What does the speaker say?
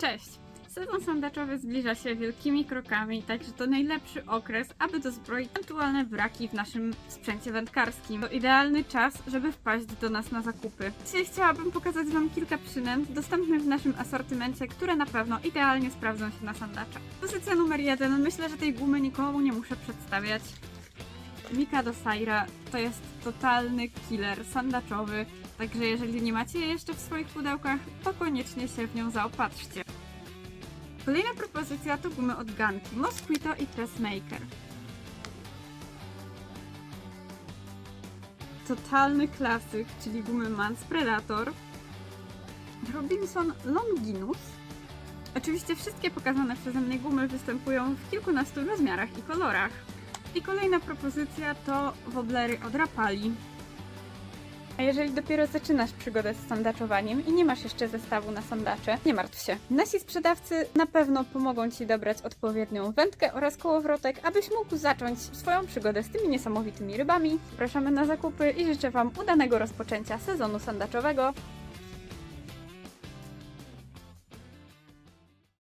Cześć! Sezon sandaczowy zbliża się wielkimi krokami, także to najlepszy okres, aby dozbroić ewentualne braki w naszym sprzęcie wędkarskim. To idealny czas, żeby wpaść do nas na zakupy. Dzisiaj chciałabym pokazać Wam kilka przynęt dostępnych w naszym asortymencie, które na pewno idealnie sprawdzą się na sandacza. Pozycja numer jeden. Myślę, że tej gumy nikomu nie muszę przedstawiać. Mikado Saira to jest totalny killer sandaczowy, także jeżeli nie macie jej jeszcze w swoich pudełkach, to koniecznie się w nią zaopatrzcie. Kolejna propozycja to gumy od Ganki, Mosquito i Dressmaker. Totalny klasyk, czyli gumy Mans Predator. Robinson Longinus. Oczywiście wszystkie pokazane przeze mnie gumy występują w kilkunastu rozmiarach i kolorach. I kolejna propozycja to woblery od Rapali. A jeżeli dopiero zaczynasz przygodę z sandaczowaniem i nie masz jeszcze zestawu na sandacze, nie martw się. Nasi sprzedawcy na pewno pomogą Ci dobrać odpowiednią wędkę oraz kołowrotek, abyś mógł zacząć swoją przygodę z tymi niesamowitymi rybami. Zapraszamy na zakupy i życzę Wam udanego rozpoczęcia sezonu sandaczowego.